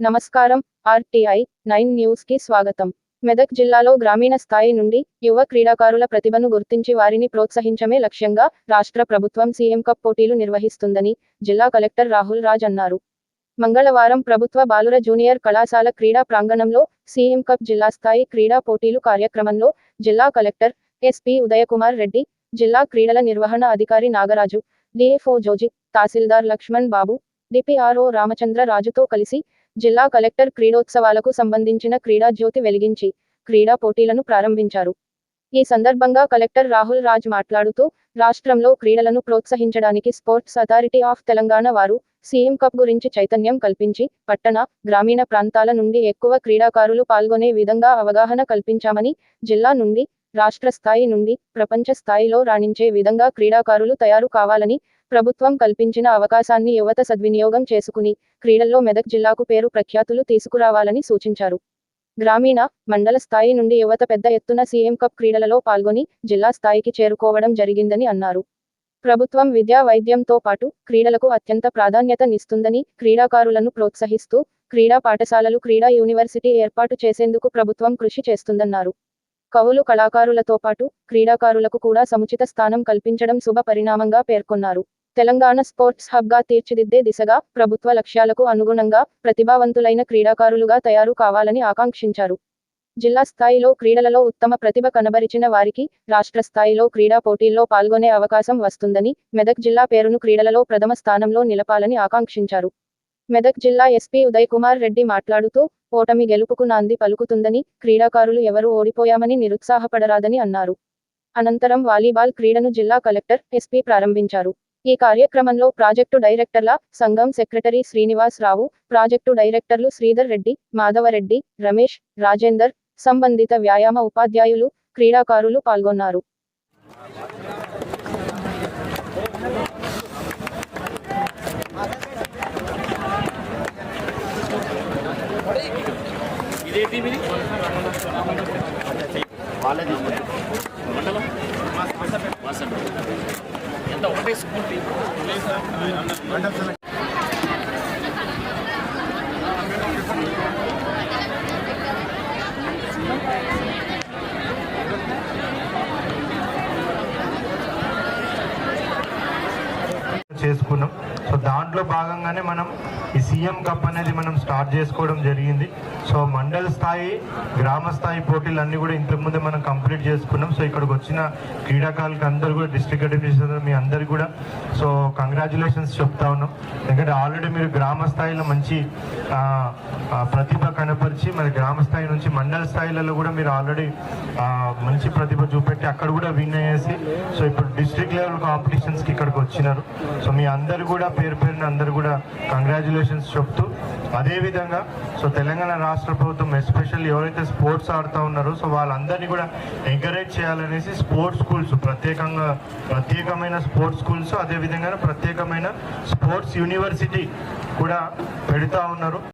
నమస్కారం RTI nine న్యూస్కి స్వాగతం. మెదక్ జిల్లాలో గ్రామీణ స్థాయి నుండి యువ క్రీడాకారుల ప్రతిభను గుర్తించి వారిని ప్రోత్సహించమే లక్ష్యంగా రాష్ట్ర ప్రభుత్వం సీఎం కప్ పోటీలు నిర్వహిస్తుందని జిల్లా కలెక్టర్ రాహుల్ రాజ్ అన్నారు. మంగళవారం ప్రభుత్వ బాలుర జూనియర్ కళాశాల క్రీడా ప్రాంగణంలో సీఎం కప్ జిల్లా స్థాయి క్రీడా పోటీలు కార్యక్రమంలో జిల్లా కలెక్టర్ ఎస్పీ ఉదయకుమార్ రెడ్డి జిల్లా క్రీడల నిర్వహణ అధికారి నాగరాజు డిఎఫ్ఓ జోజి తహసీల్దార్ లక్ష్మణ్ బాబు డిపిఆర్ఓ రామచంద్ర రాజుతో కలిసి జిల్లా కలెక్టర్ క్రీడోత్సవాలకు సంబంధించిన క్రీడా జ్యోతి వెలిగించి క్రీడా పోటీలను ప్రారంభించారు. ఈ సందర్భంగా కలెక్టర్ రాహుల్ రాజ్ మాట్లాడుతూ రాష్ట్రంలో క్రీడలను ప్రోత్సహించడానికి స్పోర్ట్స్ అథారిటీ ఆఫ్ తెలంగాణ వారు సీఎం కప్ గురించి చైతన్యం కల్పించి పట్టణ గ్రామీణ ప్రాంతాల నుండి ఎక్కువ క్రీడాకారులు పాల్గొనే విధంగా అవగాహన కల్పించామని జిల్లా నుండి రాష్ట్ర స్థాయి నుండి ప్రపంచ స్థాయిలో రాణించే విధంగా క్రీడాకారులు తయారు కావాలని ప్రభుత్వం కల్పించిన అవకాశాన్ని యువత సద్వినియోగం చేసుకుని క్రీడల్లో మెదక్ జిల్లాకు పేరు ప్రఖ్యాతులు తీసుకురావాలని సూచించారు. గ్రామీణ మండల స్థాయి నుండి యువత పెద్ద ఎత్తున సీఎం కప్ క్రీడలలో పాల్గొని జిల్లా స్థాయికి చేరుకోవడం జరిగిందని అన్నారు. ప్రభుత్వం విద్యా వైద్యంతో పాటు క్రీడలకు అత్యంత ప్రాధాన్యతనిస్తుందని క్రీడాకారులను ప్రోత్సహిస్తూ క్రీడా పాఠశాలలు క్రీడా యూనివర్సిటీ ఏర్పాటు చేసేందుకు ప్రభుత్వం కృషి చేస్తుందన్నారు. కవులు కళాకారులతో పాటు క్రీడాకారులకు కూడా సముచిత స్థానం కల్పించడం శుభ పరిణామంగా పేర్కొన్నారు. తెలంగాణ స్పోర్ట్స్ హబ్గా తీర్చిదిద్దే దిశగా ప్రభుత్వ లక్ష్యాలకు అనుగుణంగా ప్రతిభావంతులైన క్రీడాకారులుగా తయారు కావాలని ఆకాంక్షించారు. జిల్లా స్థాయిలో క్రీడలలో ఉత్తమ ప్రతిభ కనబరిచిన వారికి రాష్ట్ర స్థాయిలో క్రీడా పోటీల్లో పాల్గొనే అవకాశం వస్తుందని మెదక్ జిల్లా పేరును క్రీడలలో ప్రథమ స్థానంలో నిలపాలని ఆకాంక్షించారు. మెదక్ జిల్లా ఎస్పీ ఉదయ్ కుమార్ రెడ్డి మాట్లాడుతూ ఓటమి గెలుపుకు నాంది పలుకుతుందని క్రీడాకారులు ఎవరూ ఓడిపోయామని నిరుత్సాహపడరాదని అన్నారు. అనంతరం వాలీబాల్ క్రీడను జిల్లా కలెక్టర్ ఎస్పీ ప్రారంభించారు. ఈ కార్యక్రమంలో ప్రాజెక్టు డైరెక్టర్ల సంఘం సెక్రటరీ శ్రీనివాస్ రావు ప్రాజెక్టు డైరెక్టర్లు శ్రీధర్ రెడ్డి మాధవరెడ్డి రమేష్ రాజేందర్ సంబంధిత వ్యాయామ ఉపాధ్యాయులు క్రీడాకారులు పాల్గొన్నారు. వాళ్ళది మండలం వాసన్ ఒకటే స్కూల్ చేసుకున్నాం. దాంట్లో భాగంగానే మనం ఈ సీఎం కప్ అనేది మనం స్టార్ట్ చేసుకోవడం జరిగింది. సో మండల స్థాయి గ్రామ స్థాయి పోటీలు అన్నీ కూడా ఇంతకుముందే మనం కంప్లీట్ చేసుకున్నాం. సో ఇక్కడికి వచ్చిన క్రీడాకారులకు అందరూ కూడా డిస్ట్రిక్ట్ అడ్మినిస్ట్రేషన్ మీ అందరు కూడా సో కంగ్రాచులేషన్స్ చెప్తా ఉన్నాం. ఎందుకంటే ఆల్రెడీ మీరు గ్రామ స్థాయిలో మంచి ప్రతిభ కనపరిచి మరి గ్రామ స్థాయి నుంచి మండల స్థాయిలలో కూడా మీరు ఆల్రెడీ మంచి ప్రతిభ చూపెట్టి అక్కడ కూడా విన్ అయ్యేసి సో ఇప్పుడు డిస్ట్రిక్ట్ లెవెల్ కాంపిటీషన్స్కి ఇక్కడికి వచ్చినారు. సో మీ అందరు కూడా పేరు పేరున అందరు కూడా కంగ్రాచులేషన్స్ చెప్తూ అదేవిధంగా సో తెలంగాణ రాష్ట్ర ప్రభుత్వం ఎస్పెషల్లీ ఎవరైతే స్పోర్ట్స్ ఆడుతూ ఉన్నారో సో వాళ్ళందరినీ కూడా ఎంకరేజ్ చేయాలనేసి స్పోర్ట్స్ స్కూల్స్ ప్రత్యేకంగా ప్రత్యేకమైన స్పోర్ట్స్ స్కూల్స్ అదేవిధంగా ప్రత్యేకమైన స్పోర్ట్స్ యూనివర్సిటీ కూడా పెడతా ఉన్నారు.